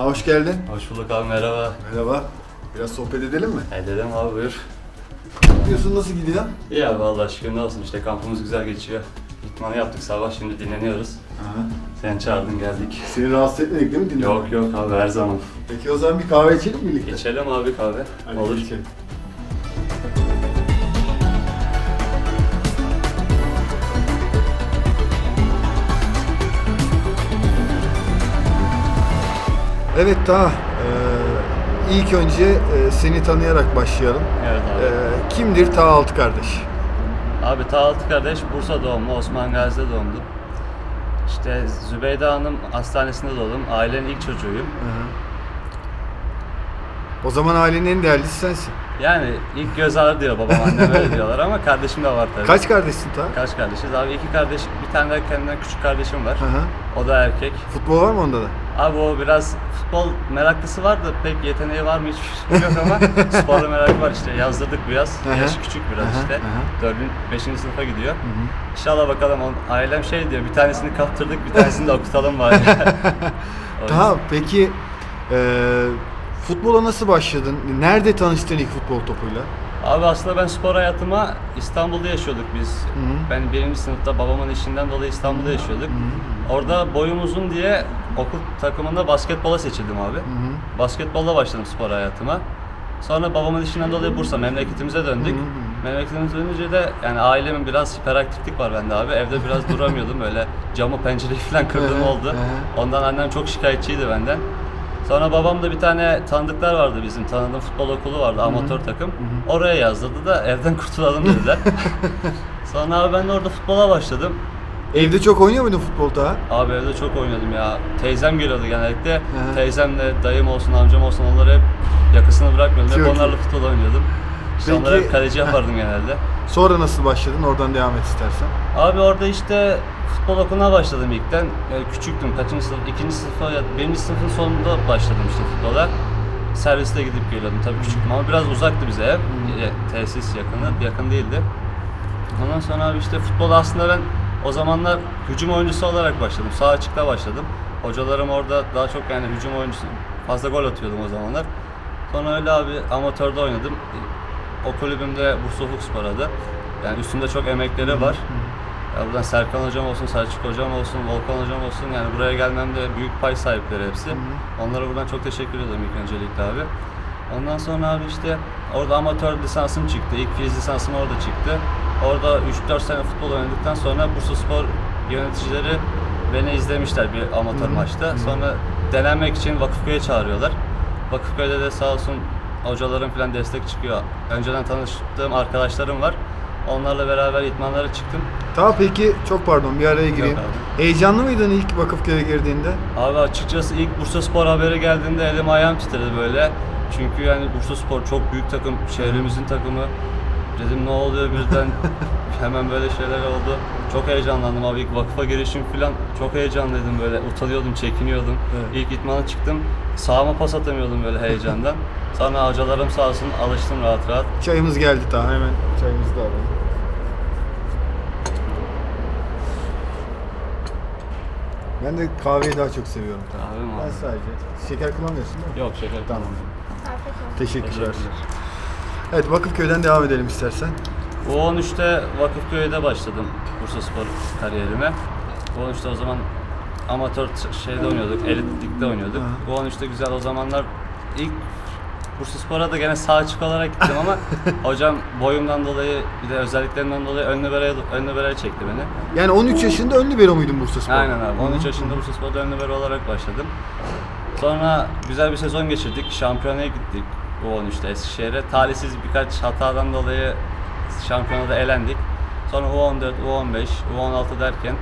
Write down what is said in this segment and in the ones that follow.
Daha hoş geldin. Hoş bulduk abi merhaba. Merhaba. Biraz sohbet edelim mi? Edelim abi buyur. Ne diyorsun nasıl gidiyor? İyi abi Allah şükür ne olsun işte kampımız güzel geçiyor. İtmanı yaptık sabah şimdi dinleniyoruz. Aha. Sen çağırdın geldik. Seni rahatsız etmedik değil mi dinle? Yok yok abi her zaman. Peki o zaman bir kahve içelim birlikte. İçelim abi kahve. Hadi Olur. içelim. Evet daha eee, ilk önce eee, seni tanıyarak başlayalım. Evet abi. Eee, kimdir Ta Altı kardeş? Abi ta altı kardeş Bursa doğumlu, Osman Gazi'de doğumlu. İşte Zübeyde Hanım hastanesinde doğdum. Ailenin ilk çocuğuyum. O zaman ailenin en değerlisi sensin. Yani ilk göz ağrı diyor babam annem öyle diyorlar ama kardeşim de var tabii. Kaç kardeşsin Ta? Kaç kardeşiz? Abi iki kardeş, bir tane de kendinden küçük kardeşim var. Hı hı. O da erkek. Futbol var mı onda da? Abi o biraz futbol meraklısı var da pek yeteneği var mı hiç fikrim yok ama sporla merakı var işte yazdırdık biraz. Yaşı küçük biraz işte. hı hı. Dördün, beşinci sınıfa gidiyor. İnşallah bakalım onun- ailem şey diyor bir tanesini kaptırdık bir tanesini de okutalım bari. Tamam peki eee, futbola nasıl başladın? Nerede tanıştın ilk futbol topuyla? Abi aslında ben spor hayatıma İstanbul'da yaşıyorduk biz. hı. Ben birinci sınıfta babamın işinden dolayı İstanbul'da yaşıyorduk. Orada boyum uzun diye okul takımında basketbola seçildim abi. Basketbolla başladım spor hayatıma. Sonra babamın işinden dolayı Bursa memleketimize döndük. Memleketimize dönünce de yani ailemin biraz hiperaktiflik var bende abi. Evde biraz duramıyordum öyle camı pencereyi falan kırdığım oldu. Ondan annem çok şikayetçiydi benden. Sonra babam da bir tane tanıdıklar vardı bizim tanıdığım futbol okulu vardı amatör takım. Oraya yazdırdı da evden kurtulalım dediler. Sonra abi ben de orada futbola başladım. Evde çok oynuyor muydun futbol daha? Abi evde çok oynadım ya. Teyzem geliyordu genellikle. hı. Teyzemle dayım olsun, amcam olsun onları hep yakasını bırakmıyordum. Hep Çok onlarla futbol oynuyordum. İşte Peki- onlara hep kaleci yapardım genelde. Sonra nasıl başladın? Oradan devam et istersen. Abi orada işte futbol okuluna başladım ilkten. Yani küçüktüm. Kaçıncı sınıf? ikinci sınıfa birinci sınıfın sonunda başladım işte futbola. Serviste gidip geliyordum. Tabii küçüktüm ama biraz uzaktı bize ev. Ya, Tesis yakını, yakın değildi. Ondan sonra abi işte futbol aslında ben o zamanlar hücum oyuncusu olarak başladım. Sağ açıkta başladım. Hocalarım orada daha çok yani hücum oyuncusu. Fazla gol atıyordum o zamanlar. Sonra öyle abi amatörde oynadım. O kulübümde Bursa adı. Yani üstünde çok emekleri var. Ya buradan Serkan hocam olsun, Selçuk hocam olsun, Volkan hocam olsun yani buraya gelmemde büyük pay sahipleri hepsi. Onlara buradan çok teşekkür ederim ilk öncelikle abi. Ondan sonra abi işte orada amatör lisansım çıktı. İlk fiziz lisansım orada çıktı. Orada 3-4 sene futbol oynadıktan sonra Bursa Spor yöneticileri beni izlemişler bir amatör maçta. Sonra denenmek için Vakıfköy'e çağırıyorlar. Vakıfköy'de de sağ olsun hocalarım falan destek çıkıyor. Önceden tanıştığım arkadaşlarım var. Onlarla beraber itmanlara çıktım. Ta peki çok pardon bir araya gireyim. Yok Heyecanlı mıydın ilk Vakıfköy'e girdiğinde? Abi açıkçası ilk Bursa Spor haberi geldiğinde elim ayağım titredi böyle. Çünkü yani Bursa Spor çok büyük takım, şehrimizin takımı. Dedim ne oluyor birden hemen böyle şeyler oldu. Çok heyecanlandım abi ilk vakıfa girişim falan çok heyecanlıydım böyle utanıyordum, çekiniyordum. Evet. İlk itmana çıktım sağıma pas atamıyordum böyle heyecandan. Sonra hocalarım sağ olsun alıştım rahat rahat. Çayımız geldi ta hemen çayımızı da alalım. Ben de kahveyi daha çok seviyorum. Kahve mi Ben abi? sadece. Şeker kullanmıyorsun değil mi? Yok şeker Tamam. Teşekkürler. Teşekkürler. Evet Vakıfköy'den devam edelim istersen. U13'te Vakıfköy'de başladım Bursa Spor kariyerime. U13'te o zaman amatör t- şeyde oynuyorduk, elit ligde oynuyorduk. Hı. U13'te güzel o zamanlar ilk Bursa Spor'a da gene sağ açık olarak gittim ama hocam boyumdan dolayı bir de özelliklerimden dolayı ön libero'ya ön libero'ya çekti beni. Yani 13 yaşında ön libero muydun Bursa Spor'da? Aynen abi. 13 yaşında Bursa Spor'da ön libero olarak başladım. Sonra güzel bir sezon geçirdik. Şampiyonaya gittik U13'te Eskişehir'e. Talihsiz birkaç hatadan dolayı şampiyonada elendik. Sonra U14, U15, U16 derken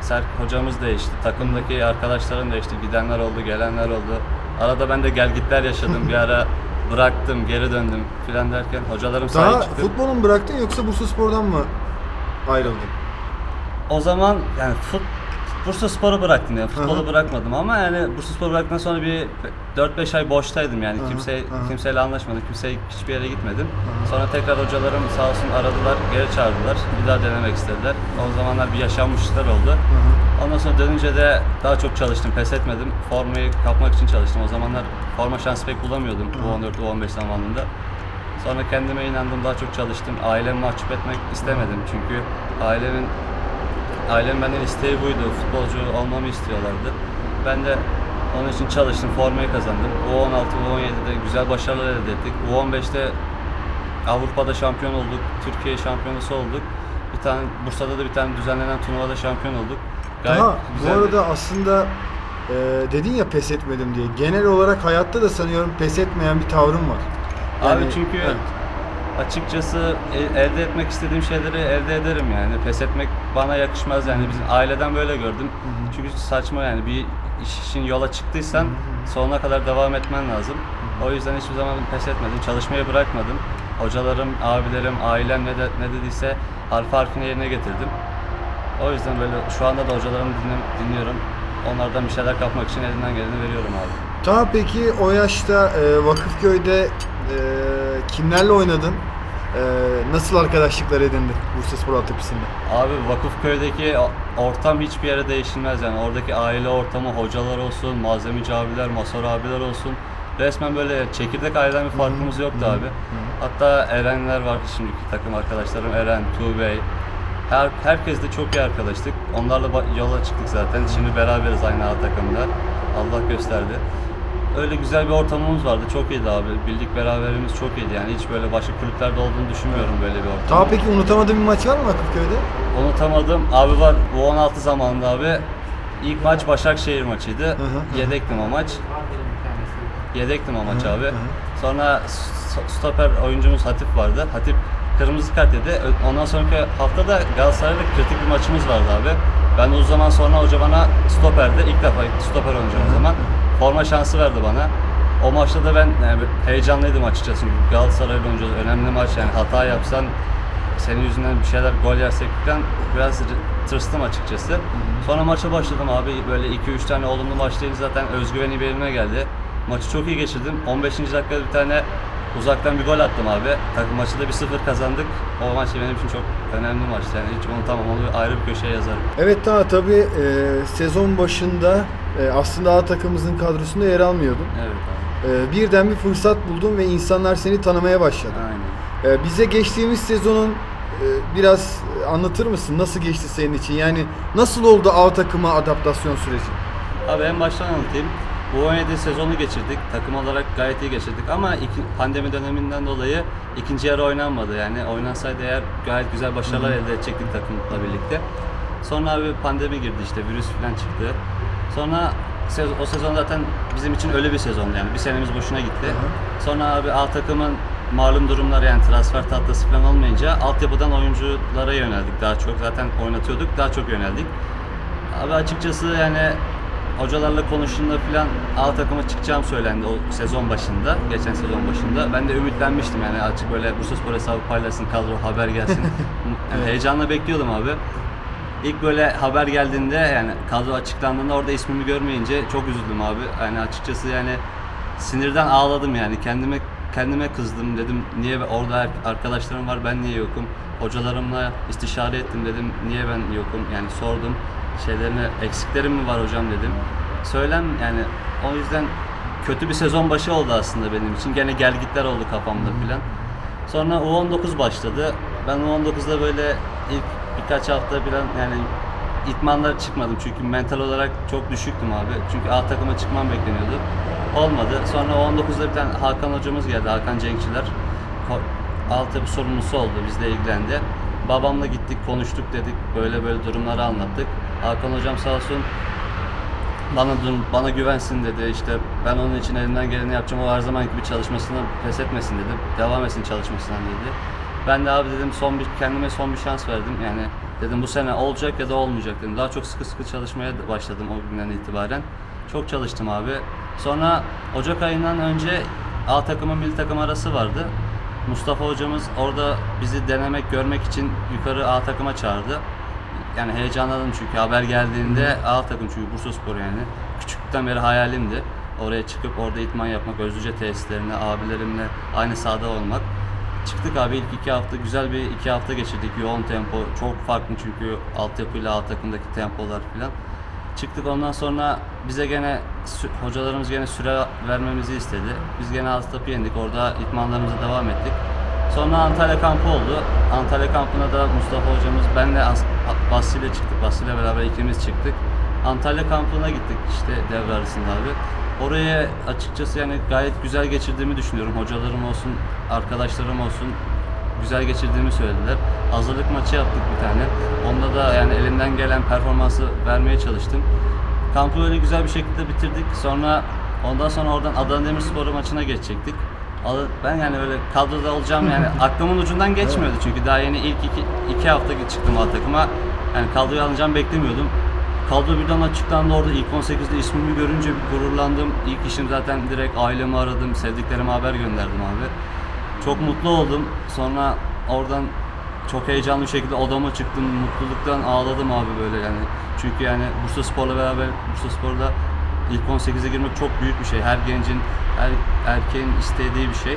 Serk hocamız değişti. Takımdaki arkadaşlarım değişti. Gidenler oldu, gelenler oldu. Arada ben de gelgitler yaşadım. bir ara bıraktım, geri döndüm filan derken hocalarım sahip Daha çıktı. futbolu mu bıraktın yoksa Bursa Spor'dan mı ayrıldın? O zaman yani fut, Bursa Spor'u bıraktım yani futbolu Hı hı. bırakmadım ama yani Bursa Spor'u bıraktıktan sonra bir 4-5 ay boştaydım yani Hı hı, kimse hı hı. kimseyle anlaşmadım kimseye hiçbir yere gitmedim. Sonra tekrar hocalarım sağ olsun aradılar geri çağırdılar bir daha denemek istediler. O zamanlar bir yaşanmışlıklar oldu. Ondan sonra dönünce de daha çok çalıştım, pes etmedim. Formayı kapmak için çalıştım. O zamanlar forma şansı pek bulamıyordum bu 14 U15 zamanında. Sonra kendime inandım, daha çok çalıştım. Ailemi mahcup etmek istemedim çünkü ailemin ailem benden isteği buydu. Futbolcu olmamı istiyorlardı. Ben de onun için çalıştım, formayı kazandım. U16, U17'de güzel başarılar elde ettik. U15'te Avrupa'da şampiyon olduk, Türkiye şampiyonası olduk. Bir tane Bursa'da da bir tane düzenlenen turnuvada şampiyon olduk. Ha, bu güzeldi. arada aslında e, dedin ya pes etmedim diye. Genel olarak hayatta da sanıyorum pes etmeyen bir tavrın var. Abi Yani- çünkü Evet. açıkçası e- elde etmek istediğim şeyleri elde ederim yani. Pes etmek bana yakışmaz yani. Bizim aileden böyle gördüm. Çünkü saçma yani bir iş için yola çıktıysan sonuna kadar devam etmen lazım. O yüzden hiçbir zaman pes etmedim. Çalışmayı bırakmadım. Hocalarım, abilerim, ailem ne, de, ne dediyse harf harfine yerine getirdim. O yüzden böyle şu anda da hocalarımı dinle- dinliyorum. Onlardan bir şeyler kapmak için elinden geleni veriyorum abi. Tamam peki o yaşta e, Vakıfköy'de e, kimlerle oynadın? E, nasıl arkadaşlıklar edindin Bursa Spor Altyapısı'nda? Abi Vakıfköy'deki ortam hiçbir yere değişilmez yani. Oradaki aile ortamı, hocalar olsun, malzemeci abiler, masör abiler olsun. Resmen böyle çekirdek aileden bir farkımız yoktu abi. Hatta Erenler vardı şimdiki takım arkadaşlarım. Eren, Tuğbey. Her, herkes de çok iyi arkadaştık. Onlarla yola çıktık zaten. Şimdi beraberiz aynı A takımda. Allah gösterdi. Öyle güzel bir ortamımız vardı. Çok iyiydi abi. Birlik beraberimiz çok iyiydi. Yani hiç böyle başka kulüplerde olduğunu düşünmüyorum böyle bir ortam. Tamam peki unutamadığın bir maç var mı Vakıfköy'de? Unutamadım. Abi var bu 16 zamanında abi. İlk maç Başakşehir maçıydı. hı, hı. Yedektim o maç. Yedektim o maç Hı, abi. hı. Sonra stoper oyuncumuz Hatip vardı. Hatip kırmızı kart yedi. Ondan sonraki haftada Galatasaray'la kritik bir maçımız vardı abi. Ben o zaman sonra hoca bana stoperde ilk defa stoper oynayacağım o zaman. Forma şansı verdi bana. O maçta da ben yani heyecanlıydım açıkçası. Galatasaray'la oynayacağız. Önemli maç yani hata yapsan senin yüzünden bir şeyler gol yersek falan biraz tırstım açıkçası. Sonra maça başladım abi böyle 2-3 tane olumlu başlayınca zaten özgüveni belime geldi. Maçı çok iyi geçirdim. 15. dakikada bir tane uzaktan bir gol attım abi. Takım maçı da 1-0 kazandık. O maç benim için çok önemli maçtı yani hiç unutamam onu ayrı bir köşeye yazarım. Evet tamam tabii e, sezon başında e, aslında A takımımızın kadrosunda yer almıyordun. Evet abi. E, birden bir fırsat buldun ve insanlar seni tanımaya başladı. Aynen. E, bize geçtiğimiz sezonun e, biraz anlatır mısın? Nasıl geçti senin için? Yani nasıl oldu A takıma adaptasyon süreci? Abi en baştan anlatayım. Bu 17 sezonu geçirdik. Takım olarak gayet iyi geçirdik ama iki, pandemi döneminden dolayı ikinci yarı oynanmadı. Yani oynansaydı eğer gayet güzel başarılar elde edecektik takımla birlikte. Sonra abi pandemi girdi işte virüs falan çıktı. Sonra o sezon zaten bizim için ölü bir sezondu yani bir senemiz boşuna gitti. Sonra abi A takımın malum durumlar yani transfer tahtası falan olmayınca altyapıdan oyunculara yöneldik daha çok. Zaten oynatıyorduk daha çok yöneldik. Abi açıkçası yani hocalarla konuştuğunda falan A takıma çıkacağım söylendi o sezon başında, geçen sezon başında. Ben de ümitlenmiştim yani açık böyle Bursaspor hesabı paylaşsın, kadro haber gelsin. Yani heyecanla bekliyordum abi. İlk böyle haber geldiğinde yani kadro açıklandığında orada ismimi görmeyince çok üzüldüm abi. Yani açıkçası yani sinirden ağladım yani kendime kendime kızdım dedim niye orada ar- arkadaşlarım var ben niye yokum hocalarımla istişare ettim dedim niye ben yokum yani sordum şeylerine eksiklerim mi var hocam dedim söylem yani o yüzden kötü bir sezon başı oldu aslında benim için gene gelgitler oldu kafamda filan sonra U19 başladı ben U19'da böyle ilk birkaç hafta falan yani İtmanlara çıkmadım çünkü mental olarak çok düşüktüm abi. Çünkü A takıma çıkmam bekleniyordu. Olmadı. Sonra o 19'da bir tane Hakan hocamız geldi. Hakan Cenkçiler. Altyapı sorumlusu oldu. Bizle ilgilendi. Babamla gittik, konuştuk dedik. Böyle böyle durumları anlattık. Hakan hocam sağ olsun bana dur- bana güvensin dedi. İşte ben onun için elimden geleni yapacağım. O her zamanki gibi çalışmasını pes etmesin dedi. Devam etsin çalışmasına dedi. Ben de abi dedim son bir kendime son bir şans verdim. Yani dedim bu sene olacak ya da olmayacak dedim. Daha çok sıkı sıkı çalışmaya başladım o günden itibaren. Çok çalıştım abi. Sonra Ocak ayından önce A takımı milli takım arası vardı. Mustafa hocamız orada bizi denemek, görmek için yukarı A takıma çağırdı. Yani heyecanlandım çünkü haber geldiğinde A takım çünkü Bursaspor yani. Küçükten beri hayalimdi. Oraya çıkıp orada itman yapmak, Özlüce tesislerine, abilerimle aynı sahada olmak. Çıktık abi ilk iki hafta güzel bir iki hafta geçirdik. Yoğun tempo. Çok farklı çünkü altyapıyla alt takımdaki tempolar falan. Çıktık ondan sonra bize gene hocalarımız gene süre vermemizi istedi. Biz gene Aztap'ı yendik. Orada itmanlarımıza devam ettik. Sonra Antalya kampı oldu. Antalya kampına da Mustafa hocamız, ben de As- Basri ile çıktık. Basri ile beraber ikimiz çıktık. Antalya kampına gittik işte devre arasında abi. Oraya açıkçası yani gayet güzel geçirdiğimi düşünüyorum. Hocalarım olsun, arkadaşlarım olsun güzel geçirdiğimi söylediler. Hazırlık maçı yaptık bir tane. Onda da yani elimden gelen performansı vermeye çalıştım. Kampı öyle güzel bir şekilde bitirdik. Sonra ondan sonra oradan Adana Demirspor maçına geçecektik. Ben yani öyle kadroda olacağım yani aklımın ucundan geçmiyordu çünkü daha yeni ilk iki, iki hafta çıktım A takıma. Yani kadroyu alacağım beklemiyordum. Kadro birden açıklandı orada ilk 18'de ismimi görünce bir gururlandım. İlk işim zaten direkt ailemi aradım, sevdiklerime haber gönderdim abi. Çok mutlu oldum. Sonra oradan çok heyecanlı bir şekilde odama çıktım. Mutluluktan ağladım abi böyle yani. Çünkü yani Bursa Spor'la beraber Bursa Spor'da ilk 18'e girmek çok büyük bir şey. Her gencin, her erkeğin istediği bir şey.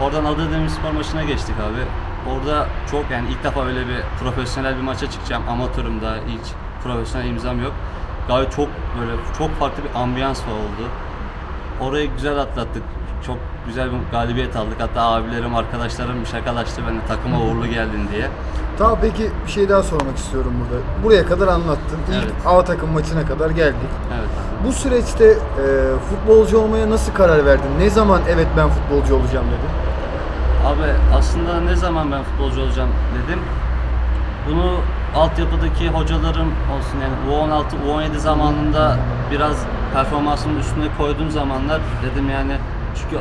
Oradan Adana Demirspor maçına geçtik abi. Orada çok yani ilk defa öyle bir profesyonel bir maça çıkacağım. Amatörüm daha hiç profesyonel imzam yok. Gayet çok böyle çok farklı bir ambiyans oldu. Orayı güzel atlattık. Çok güzel bir galibiyet aldık. Hatta abilerim, arkadaşlarım şakalaştı beni takıma uğurlu geldin diye. Tamam peki bir şey daha sormak istiyorum burada. Buraya kadar anlattın. İlk Evet. A takım maçına kadar geldik. Evet abi. Bu süreçte e, futbolcu olmaya nasıl karar verdin? Ne zaman evet ben futbolcu olacağım dedin? Abi aslında ne zaman ben futbolcu olacağım dedim. Bunu altyapıdaki hocalarım olsun yani U16, U17 zamanında biraz performansımın üstüne koyduğum zamanlar dedim yani çünkü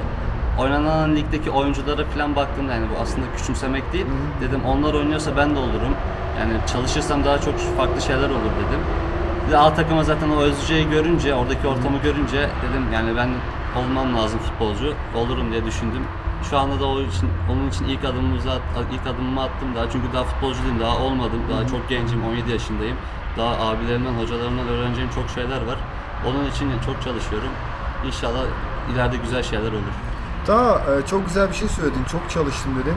oynanan ligdeki oyunculara falan baktığımda yani bu aslında küçümsemek değil. Dedim onlar oynuyorsa ben de olurum. Yani çalışırsam daha çok farklı şeyler olur dedim. Bir de A takıma zaten o Özce'yi görünce, oradaki ortamı görünce dedim yani ben olmam lazım futbolcu. Olurum diye düşündüm. Şu anda da o için, onun için ilk adımımızı at, ilk adımımı attım daha çünkü daha futbolcu değilim, daha olmadım, daha çok gencim, 17 yaşındayım. Daha abilerimden, hocalarımdan öğreneceğim çok şeyler var. Onun için çok çalışıyorum. İnşallah ileride güzel şeyler olur. Daha e, çok güzel bir şey söyledin. Çok çalıştım dedin.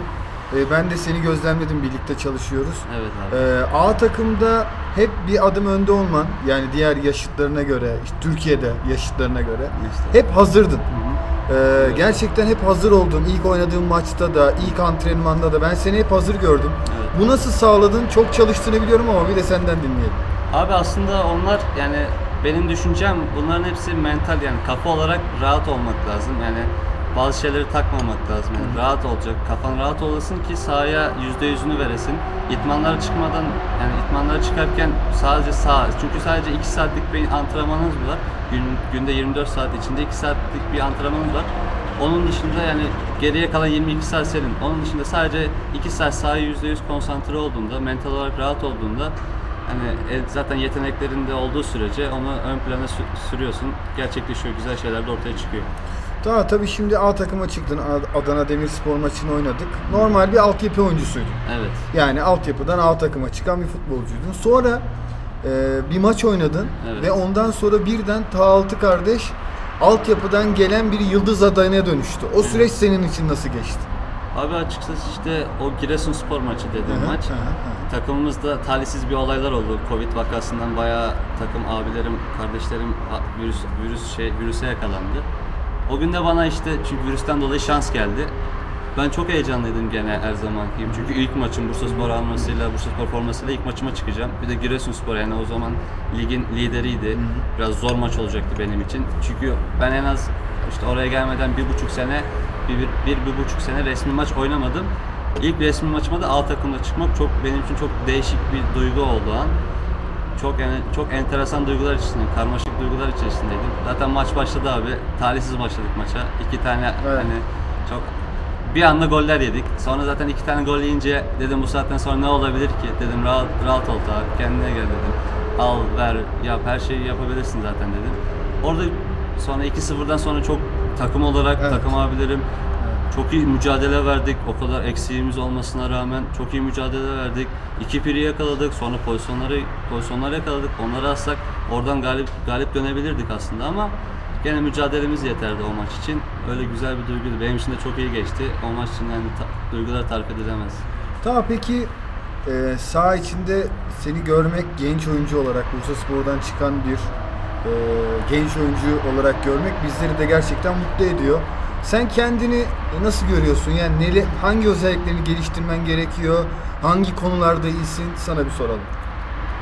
E, ben de seni gözlemledim. Birlikte çalışıyoruz. Evet abi. E, A takımda hep bir adım önde olman, yani diğer yaşıtlarına göre, işte Türkiye'de yaşıtlarına göre İşte. hep hazırdın. Hı hı. E, gerçekten hep hazır oldun. İlk oynadığın maçta da, ilk antrenmanda da ben seni hep hazır gördüm. Evet. Bu nasıl sağladın? Çok çalıştığını biliyorum ama bir de senden dinleyelim. Abi aslında onlar yani benim düşüncem bunların hepsi mental yani kafa olarak rahat olmak lazım. Yani bazı şeyleri takmamak lazım. Yani rahat olacak, kafan rahat olasın ki sahaya yüzde yüzünü veresin. İtmanlara çıkmadan yani itmanlara çıkarken sadece sağ çünkü sadece 2 saatlik bir antrenmanınız var. Gün, günde 24 saat içinde 2 saatlik bir antrenmanınız var. Onun dışında yani geriye kalan 22 saat senin. Onun dışında sadece 2 saat sahaya %100 konsantre olduğunda, mental olarak rahat olduğunda hani zaten yeteneklerinde olduğu sürece onu ön plana sü- sürüyorsun. Gerçekleşiyor, güzel şeyler de ortaya çıkıyor. Daha tabii şimdi A takıma çıktın. Adana Demirspor maçını oynadık. Normal bir altyapı oyuncusuydun. Evet. Yani altyapıdan A takıma çıkan bir futbolcuydun. Sonra e, bir maç oynadın Evet. ve ondan sonra birden ta altı kardeş altyapıdan gelen bir yıldız adayına dönüştü. O süreç senin için nasıl geçti? Abi açıkçası işte o Giresunspor maçı dediğim Hı hı, maç. hı hı. Takımımızda talihsiz bir olaylar oldu. Covid vakasından bayağı takım abilerim, kardeşlerim virüs virüs şey virüse yakalandı. O gün de bana işte çünkü virüsten dolayı şans geldi. Ben çok heyecanlıydım gene her zamanki gibi. Çünkü ilk maçım Bursaspor almasıyla, Bursaspor formasıyla ilk maçıma çıkacağım. Bir de Giresunspor yani o zaman ligin lideriydi. Biraz zor maç olacaktı benim için. Çünkü ben en az işte oraya gelmeden bir buçuk sene, bir, bir, bir, bir buçuk sene resmi maç oynamadım. İlk resmi maçıma da A takımda çıkmak çok benim için çok değişik bir duygu oldu an. Çok yani çok enteresan duygular içindeydim, karmaşık duygular içerisindeydim. Zaten maç başladı abi. Talihsiz başladık maça. İki tane Evet. hani çok bir anda goller yedik. Sonra zaten iki tane gol yiyince dedim bu saatten sonra ne olabilir ki? Dedim rahat rahat ol ta, kendine gel dedim. Al, ver, yap, her şeyi yapabilirsin zaten dedim. Orada sonra 2-0'dan sonra çok takım olarak, Evet. takım abilerim çok iyi mücadele verdik. O kadar eksiğimiz olmasına rağmen çok iyi mücadele verdik. İki piri yakaladık. Sonra pozisyonları pozisyonları yakaladık. Onları assak oradan galip galip dönebilirdik aslında ama gene mücadelemiz yeterdi o maç için. Öyle güzel bir duyguydu. Benim için de çok iyi geçti. O maç için yani ta- duygular tarif edilemez. Tamam peki e, saha içinde seni görmek genç oyuncu olarak Bursa Spor'dan çıkan bir e, genç oyuncu olarak görmek bizleri de gerçekten mutlu ediyor. Sen kendini nasıl görüyorsun? Yani neli, hangi özelliklerini geliştirmen gerekiyor? Hangi konularda iyisin? Sana bir soralım.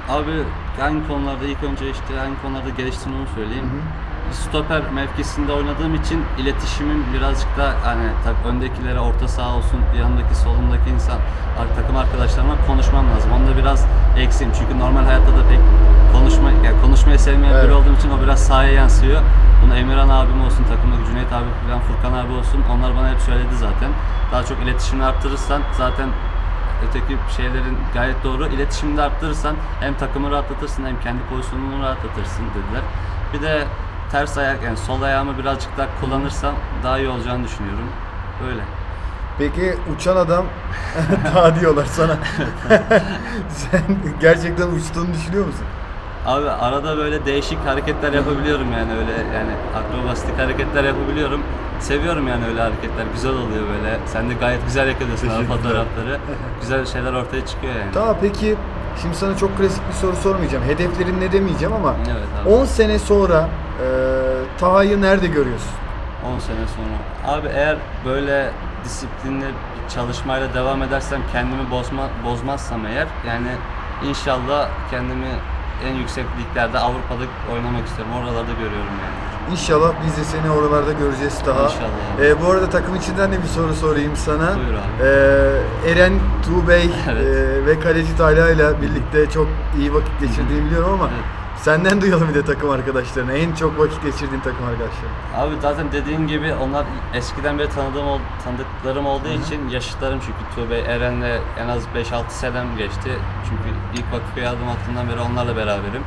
Abi hangi konularda ilk önce işte hangi konularda geliştirmemi söyleyeyim. Stoper mevkisinde oynadığım için iletişimim birazcık da hani tak öndekilere orta saha olsun, yanındaki solumdaki insan takım arkadaşlarıma konuşmam lazım. Onda biraz eksiğim çünkü normal hayatta da pek konuşma yani konuşmayı sevmeyen biri Evet. olduğum için o biraz sahaya yansıyor. Bunu Emirhan abim olsun, takımdaki Cüneyt abi falan, Furkan abi olsun onlar bana hep söyledi zaten. Daha çok iletişimini arttırırsan zaten öteki şeylerin gayet doğru. İletişimini arttırırsan hem takımı rahatlatırsın hem kendi pozisyonunu rahatlatırsın dediler. Bir de ters ayak yani sol ayağımı birazcık daha kullanırsam daha iyi olacağını düşünüyorum. Böyle. Peki uçan adam daha diyorlar sana. Sen gerçekten uçtuğunu düşünüyor musun? Abi arada böyle değişik hareketler yapabiliyorum yani öyle yani akrobastik hareketler yapabiliyorum. Seviyorum yani öyle hareketler. Güzel oluyor böyle. Sen de gayet güzel yakalıyorsun abi fotoğrafları. Güzel şeyler ortaya çıkıyor yani. Tamam peki şimdi sana çok klasik bir soru sormayacağım. Hedeflerin ne demeyeceğim ama Evet abi. 10 sene sonra e, Taha'yı nerede görüyorsun? 10 sene sonra. Abi eğer böyle disiplinli bir çalışmayla devam edersem kendimi bozma, bozmazsam eğer yani inşallah kendimi en yüksek liglerde Avrupa'da oynamak istiyorum. Oralarda görüyorum yani. İnşallah biz de seni oralarda göreceğiz daha. İnşallah. E, bu arada takım içinden de bir soru sorayım sana. Buyur abi. E, Eren Tuğbey Evet. e, ve kaleci Talha ile birlikte çok iyi vakit geçirdiğini biliyorum ama Evet. senden duyalım bir de takım arkadaşlarına. En çok vakit geçirdiğin takım arkadaşları. Abi zaten dediğin gibi onlar eskiden beri tanıdığım ol- tanıdıklarım olduğu için yaşıtlarım çünkü Tuğbey Eren'le en az 5-6 senem geçti. Çünkü ilk Vakıfköy'e adım attığımdan beri onlarla beraberim.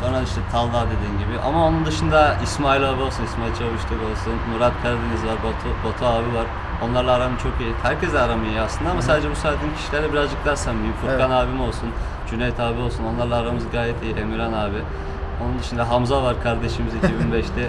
Sonra işte Talha dediğin gibi. Ama onun dışında İsmail abi olsun, İsmail Çavuştuk olsun, Murat Karadeniz var, Batu, Batu abi var. Onlarla aram çok iyi. Herkesle aram iyi aslında ama sadece bu saydığım kişilerle birazcık daha samimiyim. Furkan abim olsun, Cüneyt abi olsun. Onlarla aramız gayet iyi. Emirhan abi. Onun dışında Hamza var kardeşimiz 2005'te.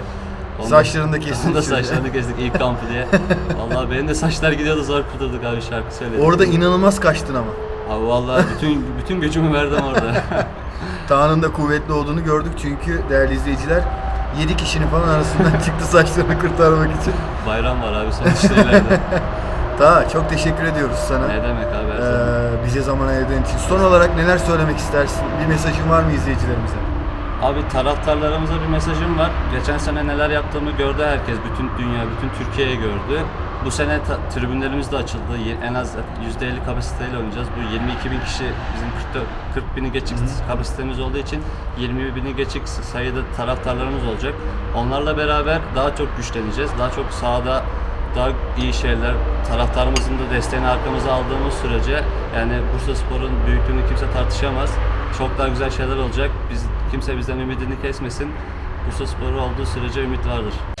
Onu Saçlarını da kestik da saçlarını kestik ilk kampı diye. Vallahi benim de saçlar gidiyordu zor kurtulduk abi şarkı söyledik. Orada inanılmaz kaçtın ama. Abi vallahi bütün bütün gücümü verdim orada. Taha'nın da kuvvetli olduğunu gördük çünkü değerli izleyiciler 7 kişinin falan arasından çıktı saçlarını kurtarmak için. Bayram var abi sonuçta ileride. Taha çok teşekkür ediyoruz sana. Ne demek abi her zaman. Ee, bize zaman ayırdığın için. Son olarak neler söylemek istersin? Bir mesajın var mı izleyicilerimize? Abi taraftarlarımıza bir mesajım var. Geçen sene neler yaptığımı gördü herkes. Bütün dünya, bütün Türkiye'ye gördü. Bu sene tribünlerimiz de açıldı. En az %50 kapasiteyle oynayacağız. Bu 22 bin kişi bizim 44, 40 bini geçik kapasitemiz olduğu için 20 bini geçik sayıda taraftarlarımız olacak. Onlarla beraber daha çok güçleneceğiz. Daha çok sahada daha iyi şeyler, taraftarımızın da desteğini arkamıza aldığımız sürece yani Bursa Spor'un büyüklüğünü kimse tartışamaz. Çok daha güzel şeyler olacak. Biz kimse bizden ümidini kesmesin. Bursa Spor olduğu sürece ümit vardır.